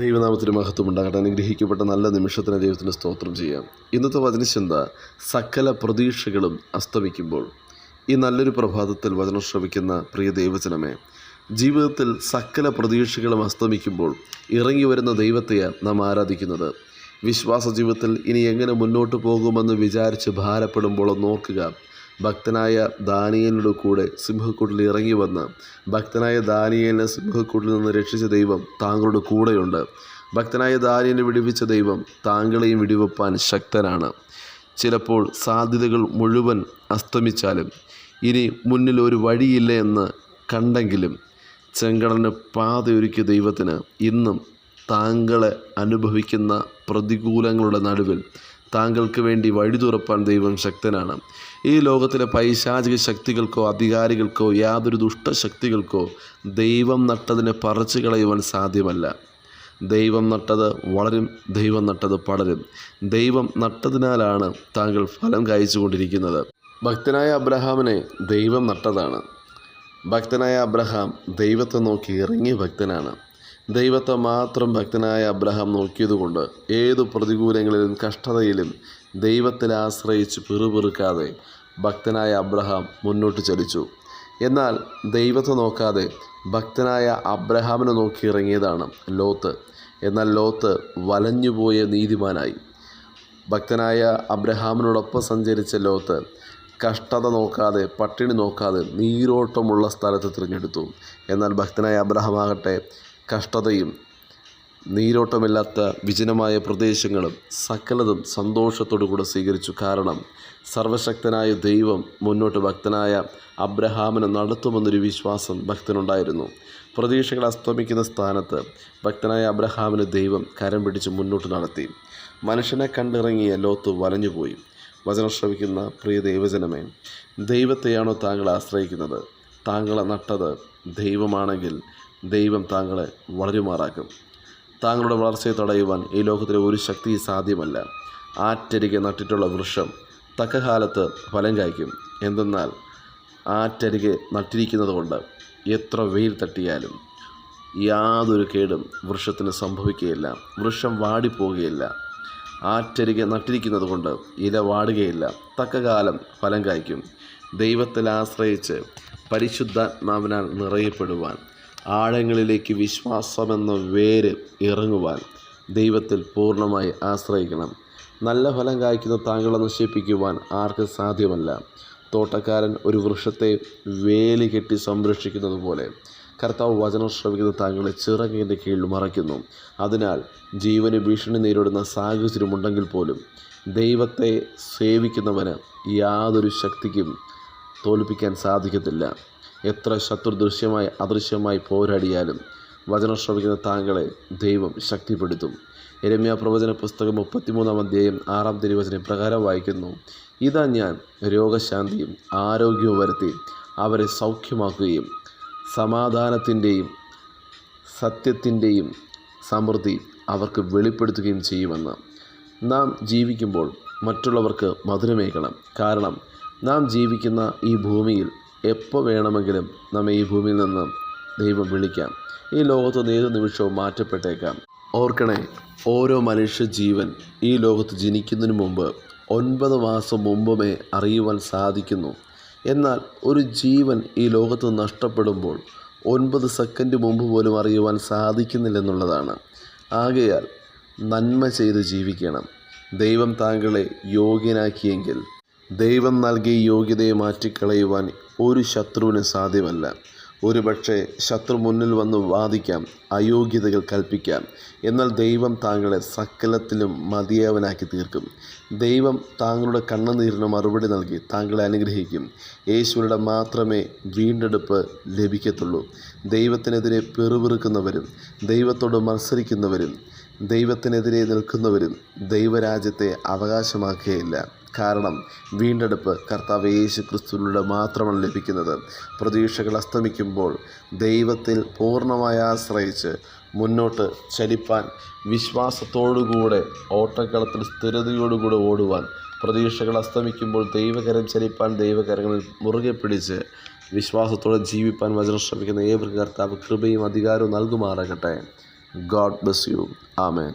ദൈവനാമത്തിന് മഹത്വം ഉണ്ടാകട്ടെ. അനുഗ്രഹിക്കപ്പെട്ട നല്ല നിമിഷത്തിന് ദൈവത്തിന് സ്തോത്രം ചെയ്യാം. ഇന്നത്തെ വചനചിന്ത സകല പ്രതീക്ഷകളും അസ്തമിക്കുമ്പോൾ ഈ നല്ലൊരു പ്രഭാതത്തിൽ വചനം ശ്രമിക്കുന്ന പ്രിയ ദൈവജനമേ ജീവിതത്തിൽ സകല പ്രതീക്ഷകളും അസ്തമിക്കുമ്പോൾ ഇറങ്ങി വരുന്ന ദൈവത്തെയാണ് നാം ആരാധിക്കുന്നത്. വിശ്വാസ ജീവിതത്തിൽ ഇനി എങ്ങനെ മുന്നോട്ട് പോകുമെന്ന് വിചാരിച്ച് ഭാരപ്പെടുമ്പോൾ നോക്കുക. ഭക്തനായ ദാനിയലിനോട് കൂടെ സിംഹക്കൂട്ടിൽ ഇറങ്ങി വന്ന ഭക്തനായ ദാനിയലിനെ സിംഹക്കൂട്ടിൽ നിന്ന് രക്ഷിച്ച ദൈവം താങ്കളുടെ കൂടെയുണ്ട്. ഭക്തനായ ദാനിയനെ വിടുവിച്ച ദൈവം താങ്കളെയും വിടിവെപ്പാൻ ശക്തനാണ്. ചിലപ്പോൾ സാധ്യതകൾ മുഴുവൻ അസ്തമിച്ചാലും ഇനി മുന്നിൽ ഒരു വഴിയില്ല എന്ന് കണ്ടെങ്കിലും ചെങ്കടലിന് പാതയൊരുക്കിയ ദൈവത്തിന് ഇന്നും താങ്കളെ അനുഭവിക്കുന്ന പ്രതികൂലങ്ങളുടെ നടുവിൽ താങ്കൾക്ക് വേണ്ടി വഴി തുറപ്പാൻ ദൈവം ശക്തനാണ്. ഈ ലോകത്തിലെ പൈശാചിക ശക്തികൾക്കോ അധികാരികൾക്കോ യാതൊരു ദുഷ്ടശക്തികൾക്കോ ദൈവം നട്ടതിനെ പറിച്ചു കളയുവാൻ സാധ്യമല്ല. ദൈവം നട്ടത് വളരും ദൈവം നട്ടത് പടരും. ദൈവം നട്ടതിനാലാണ് താങ്കൾ ഫലം കായ്ച്ചുകൊണ്ടിരിക്കുന്നത്. ഭക്തനായ അബ്രഹാമിനെ ദൈവം നട്ടതാണ്. ഭക്തനായ അബ്രഹാം ദൈവത്തെ നോക്കി ഇറങ്ങിയ ഭക്തനാണ്. ദൈവത്തെ മാത്രം ഭക്തനായ അബ്രഹാം നോക്കിയതുകൊണ്ട് ഏതു പ്രതികൂലങ്ങളിലും കഷ്ടതയിലും ദൈവത്തിൽ ആശ്രയിച്ച് പിറുപിറുക്കാതെ ഭക്തനായ അബ്രഹാം മുന്നോട്ട് ചലിച്ചു. എന്നാൽ ദൈവത്തെ നോക്കാതെ ഭക്തനായ അബ്രഹാമിനെ നോക്കി ഇറങ്ങിയതാണ് ലോത്ത്. എന്നാൽ ലോത്ത് വലഞ്ഞുപോയ നീതിമാനായി. ഭക്തനായ അബ്രഹാമിനോടൊപ്പം സഞ്ചരിച്ച ലോത്ത് കഷ്ടത നോക്കാതെ പട്ടിണി നോക്കാതെ നീരോട്ടമുള്ള സ്ഥലത്ത് തിരഞ്ഞെടുത്തു. എന്നാൽ ഭക്തനായ അബ്രഹാമാകട്ടെ കഷ്ടതയും നീരോട്ടമില്ലാത്ത വിജനമായ പ്രദേശങ്ങളും സകലതും സന്തോഷത്തോടു കൂടെ സ്വീകരിച്ചു. കാരണം സർവശക്തനായ ദൈവം മുന്നോട്ട് ഭക്തനായ അബ്രഹാമിന് നടത്തുമെന്നൊരു വിശ്വാസം ഭക്തനുണ്ടായിരുന്നു. പ്രതീക്ഷകൾ അസ്തമിക്കുന്ന സ്ഥാനത്ത് ഭക്തനായ അബ്രഹാമിന് ദൈവം കരം പിടിച്ച് മുന്നോട്ട് നടത്തി. മനുഷ്യനെ കണ്ടിറങ്ങിയ ലോത്ത് വലഞ്ഞുപോയി. വചനം ശ്രവിക്കുന്ന പ്രിയ ദൈവജനമേ ദൈവത്തെയാണോ താങ്കൾ ആശ്രയിക്കുന്നത്? താങ്കളെ നട്ടത് ദൈവമാണെങ്കിൽ ദൈവം താങ്കളെ വളരുമാറാക്കും. താങ്കളുടെ വളർച്ചയെ തടയുവാൻ ഈ ലോകത്തിലെ ഒരു ശക്തി സാധ്യമല്ല. ആറ്റരികെ നട്ടിട്ടുള്ള വൃക്ഷം തക്കകാലത്ത് ഫലം കായ്ക്കും. എന്തെന്നാൽ ആറ്റരികെ നട്ടിരിക്കുന്നത് കൊണ്ട് എത്ര വെയിൽ തട്ടിയാലും യാതൊരു കേടും വൃക്ഷത്തിന് സംഭവിക്കുകയില്ല. വൃക്ഷം വാടിപ്പോവുകയില്ല. ആറ്റരികെ നട്ടിരിക്കുന്നത് കൊണ്ട് ഇല വാടുകയില്ല. തക്കകാലം ഫലം കായ്ക്കും. ദൈവത്തിൽ ആശ്രയിച്ച് പരിശുദ്ധാത്മാവിനാൽ നിറയപ്പെടുവാൻ ആഴങ്ങളിലേക്ക് വിശ്വാസമെന്ന വേര് ഇറങ്ങുവാൻ ദൈവത്തിൽ പൂർണമായി ആശ്രയിക്കണം. നല്ല ഫലം കായ്ക്കുന്ന താങ്കളെ നശിപ്പിക്കുവാൻ ആർക്ക് സാധ്യമല്ല. തോട്ടക്കാരൻ ഒരു വൃക്ഷത്തെ വേലി കെട്ടി സംരക്ഷിക്കുന്നത് പോലെ കർത്താവ് വചനം ശ്രമിക്കുന്ന താങ്കളെ ചിറകിന്റെ കീഴിൽ മറയ്ക്കുന്നു. അതിനാൽ ജീവന് ഭീഷണി നേരിടുന്ന സാഹചര്യമുണ്ടെങ്കിൽ പോലും ദൈവത്തെ സേവിക്കുന്നവന് യാതൊരു ശക്തിക്കും തോൽപ്പിക്കാൻ സാധിക്കത്തില്ല. എത്ര ശത്രു ദൃശ്യമായി അദൃശ്യമായി പോരാടിയാലും വചനം ശ്രമിക്കുന്ന താങ്കളെ ദൈവം ശക്തിപ്പെടുത്തും. എരമ്യ പ്രവചന പുസ്തകം മുപ്പത്തിമൂന്നാം അധ്യായം ആറാം തിരുവചനം പ്രകാരം വായിക്കുന്നു. ഇതാ ഞാൻ രോഗശാന്തിയും ആരോഗ്യവും വരുത്തി അവരെ സൗഖ്യമാക്കുകയും സമാധാനത്തിന്റെയും സത്യത്തിന്റെയും സമൃദ്ധി അവർക്ക് വെളിപ്പെടുത്തുകയും ചെയ്യുമെന്ന്. നാം ജീവിക്കുമ്പോൾ മറ്റുള്ളവർക്ക് മധുരമേകണം. കാരണം നാം ജീവിക്കുന്ന ഈ ഭൂമിയിൽ എപ്പോൾ വേണമെങ്കിലും നമ്മെ ഈ ഭൂമിയിൽ നിന്ന് ദൈവം വിളിക്കാം. ഈ ലോകത്ത് ഏത് നിമിഷവും മാറ്റപ്പെട്ടേക്കാം. ഓർക്കണേ ഓരോ മനുഷ്യ ജീവൻ ഈ ലോകത്ത് ജനിക്കുന്നതിന് മുമ്പ് ഒൻപത് മാസം മുമ്പുമേ അറിയുവാൻ സാധിക്കുന്നു. എന്നാൽ ഒരു ജീവൻ ഈ ലോകത്ത് നഷ്ടപ്പെടുമ്പോൾ ഒൻപത് സെക്കൻഡ് മുമ്പ് പോലും അറിയുവാൻ സാധിക്കുന്നില്ലെന്നുള്ളതാണ്. ആകയാൽ നന്മ ചെയ്ത് ജീവിക്കണം. ദൈവം താങ്കളെ യോഗ്യനാക്കിയെങ്കിൽ ദൈവം നൽകിയ യോഗ്യതയെ മാറ്റിക്കളയുവാൻ ഒരു ശത്രുവിന് സാധ്യമല്ല. ഒരു പക്ഷേ ശത്രു മുന്നിൽ വന്ന് വാദിക്കാം അയോഗ്യതകൾ കൽപ്പിക്കാം. എന്നാൽ ദൈവം താങ്കളെ സകലത്തിലും മതിയാവനാക്കി തീർക്കും. ദൈവം താങ്കളുടെ കണ്ണുനീരിന് മറുപടി നൽകി താങ്കളെ അനുഗ്രഹിക്കും. യേശുവിയുടെ മാത്രമേ വീണ്ടെടുപ്പ് ലഭിക്കത്തുള്ളൂ. ദൈവത്തിനെതിരെ പെറുപിറുക്കുന്നവരും ദൈവത്തോട് മത്സരിക്കുന്നവരും ദൈവത്തിനെതിരെ നിൽക്കുന്നവരും ദൈവരാജ്യത്തെ അവകാശമാക്കുകയില്ല. കാരണം വീണ്ടെടുപ്പ് കർത്താവ് യേശു ക്രിസ്തുവിലൂടെ മാത്രമാണ് ലഭിക്കുന്നത്. പ്രതീക്ഷകൾ അസ്തമിക്കുമ്പോൾ ദൈവത്തിൽ പൂർണമായി ആശ്രയിച്ച് മുന്നോട്ട് ചലിപ്പാൻ വിശ്വാസത്തോടുകൂടെ ഓട്ടക്കളത്തിൽ സ്ഥിരതയോടുകൂടെ ഓടുവാൻ പ്രതീക്ഷകൾ അസ്തമിക്കുമ്പോൾ ദൈവകരം ചലിപ്പാൻ ദൈവകരങ്ങളിൽ മുറുകെ പിടിച്ച് വിശ്വാസത്തോടെ ജീവിപ്പാൻ വചനം ശ്രമിക്കുന്ന ഏവർക്കും കർത്താവ് കൃപയും അധികാരവും നൽകുമാറാകട്ടെ. God bless you. ആമേൻ.